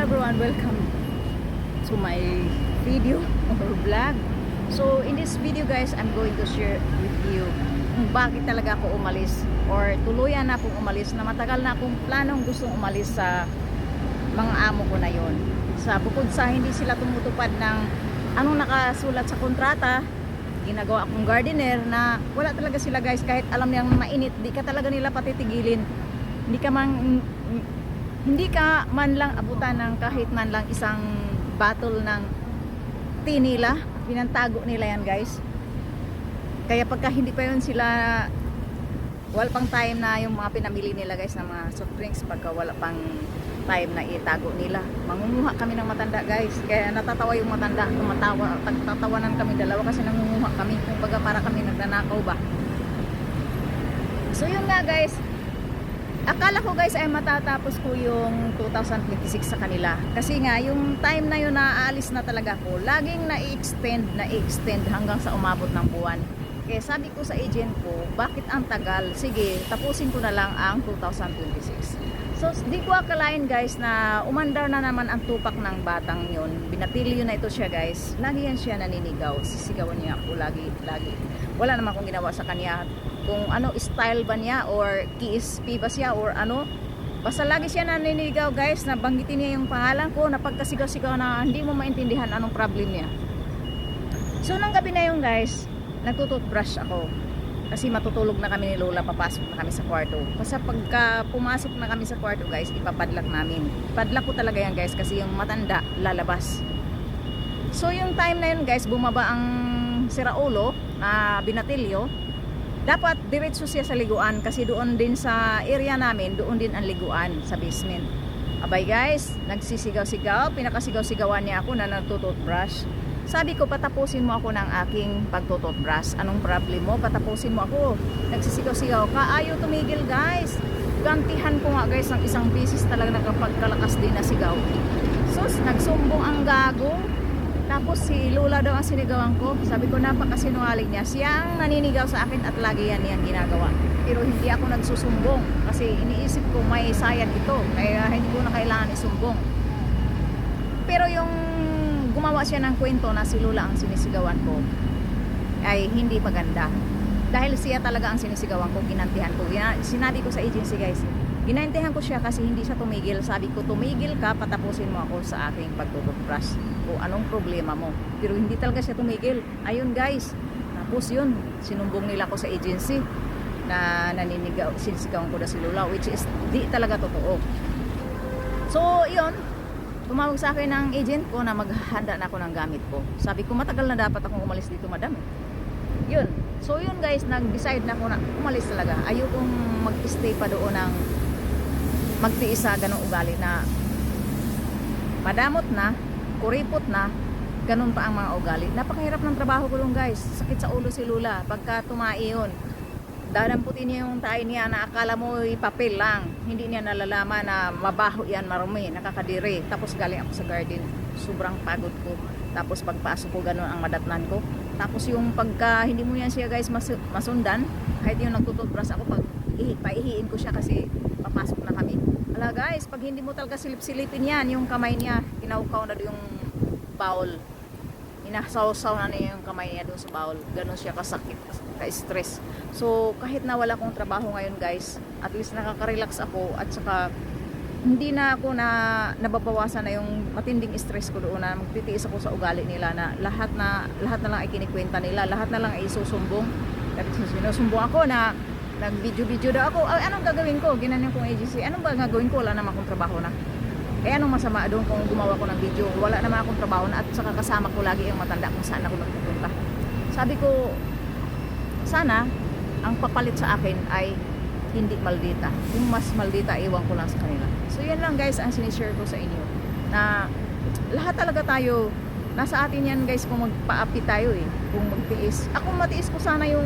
everyone, welcome to my video or vlog. So in this video guys, I'm going to share with you kung bakit talaga ako umalis or tuluyan na akong umalis na matagal na akong planong gustong umalis sa mga amo ko na yon. Sa bukod sa hindi sila tumutupad ng anong nakasulat sa kontrata, ginagawa akong gardener na wala talaga sila guys kahit alam niyang mainit, di ka talaga nila patitigilin. Hindi ka man hindi ka man lang abutan ng kahit man lang isang battle ng tea nila. Pinantago nila yan guys. Kaya pagka hindi pa yun sila wala pang time na yung mga pinamili nila guys ng mga soft drinks pagka wala pang time na itago nila. Mangunguha kami ng matanda guys. Kaya natatawa yung matanda. Tumatawa, tatawanan kami dalawa kasi nangunguha kami. Kung baga para kami nagnanakaw ba. So yun nga guys. Akala ko guys ay matatapos ko yung 2026 sa kanila. Kasi nga yung time na yun na aalis na talaga ko, laging na-extend, na-extend hanggang sa umabot ng buwan. Kaya sabi ko sa agent ko, bakit ang tagal? Sige, tapusin ko na lang ang 2026. So, di ko akalain guys na umandar na naman ang tupak ng batang yun. Binatilyo na ito siya guys. Lagi yan siya naninigaw. Sisigawan niya ako lagi, lagi. Wala naman akong ginawa sa kanya. Kung ano, style ba niya or KSP ba siya or ano. Basta lagi siya naninigaw guys na banggitin niya yung pangalan ko na pagkasigaw-sigaw na hindi mo maintindihan anong problem niya. So, nang gabi na yung guys, nagtututbrush ako. Kasi matutulog na kami ni Lola, papasok na kami sa kwarto. Basta pagka pumasok na kami sa kwarto guys, ipapadlak namin. Padlak ko talaga yan guys kasi yung matanda lalabas. So yung time na yun guys, bumaba ang siraulo na binatilyo. Dapat diretso siya sa liguan kasi doon din sa area namin, doon din ang liguan sa basement. Abay guys, nagsisigaw-sigaw, pinakasigaw-sigawan niya ako na nagtututbrush. Sabi ko, patapusin mo ako ng aking pagtututbrush. Anong problem mo? Patapusin mo ako. Nagsisigaw-sigaw ka. Ayaw tumigil, guys. Gantihan ko nga, guys, ng isang beses talaga nakapagkalakas din na sigaw. Sus, nagsumbong ang gago. Tapos si Lula daw ang sinigawan ko. Sabi ko, napakasinungaling niya. Siya ang naninigaw sa akin at lagi yan yan ginagawa. Pero hindi ako nagsusumbong. Kasi iniisip ko, may sayad ito. Kaya hindi ko na kailangan isumbong. Pero yung gumawa siya ng kwento na si Lula ang sinisigawan ko ay hindi maganda. Dahil siya talaga ang sinisigawan ko, ginantihan ko. Sinabi ko sa agency guys, ginantihan ko siya kasi hindi siya tumigil. Sabi ko, tumigil ka, patapusin mo ako sa aking pagtututbrush. Kung anong problema mo. Pero hindi talaga siya tumigil. Ayun guys, tapos yun, sinumbong nila ako sa agency na naninigaw, sinisigawan ko na si Lula, which is di talaga totoo. So, yun, tumawag sa akin ng agent ko na maghahanda na ako ng gamit ko. Sabi ko, matagal na dapat akong umalis dito, madam. Yun. So, yun guys, nag-decide na ako na umalis talaga. Ayokong mag-stay pa doon ng magtiis sa ganong ugali na madamot na, kuripot na, ganun pa ang mga ugali. Napakahirap ng trabaho ko doon guys. Sakit sa ulo si Lula. Pagka tumai yun, dadamputin niya yung tayo niya na akala mo papel lang. Hindi niya nalalaman na mabaho yan, marumi, nakakadiri. Tapos galing ako sa garden, sobrang pagod ko. Tapos pagpasok ko, ganun ang madatnan ko. Tapos yung pagka hindi mo yan siya guys mas, masundan, kahit yung nagtututbrush ako, pag ihi, paihiin ko siya kasi papasok na kami. Ala guys, pag hindi mo talaga silip-silipin yan, yung kamay niya, kinaukaw na yung bowl. Inasaw-saw na niya yung kamay niya doon sa bowl. Ganun siya kasakit, ka-stress. So, kahit na wala akong trabaho ngayon guys, at least nakaka-relax ako at saka hindi na ako na nababawasan na yung matinding stress ko doon na magtitiis ako sa ugali nila na lahat na lahat na lang ay kinikwenta nila, lahat na lang ay isusumbong. At sinusumbong ako na nag-video-video daw ako. Ay, anong gagawin ko? Ginanyan kong agency. Anong ba gagawin ko? Wala naman akong trabaho na. Eh, anong masama doon kung gumawa ko ng video? Wala naman akong trabaho na at saka kasama ko lagi yung matanda kung saan ako magpupunta. Sabi ko, sana ang papalit sa akin ay hindi maldita. Yung mas maldita, iwan ko lang sa kanila. So, yan lang guys ang sinishare ko sa inyo. Na lahat talaga tayo, nasa atin yan guys kung magpaapi tayo eh. Kung magtiis. Ako matiis ko sana yung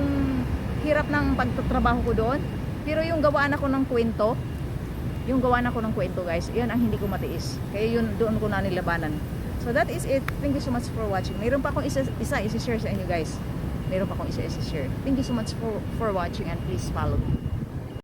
hirap ng pagtatrabaho ko doon. Pero yung gawaan ako ng kwento, yung gawaan ako ng kwento guys, yan ang hindi ko matiis. Kaya yun, doon ko na nilabanan. So that is it. Thank you so much for watching. Mayroon pa akong isa, isa isi-share sa inyo guys. Mayroon pa akong isa isi-share. Thank you so much for, for watching and please follow me.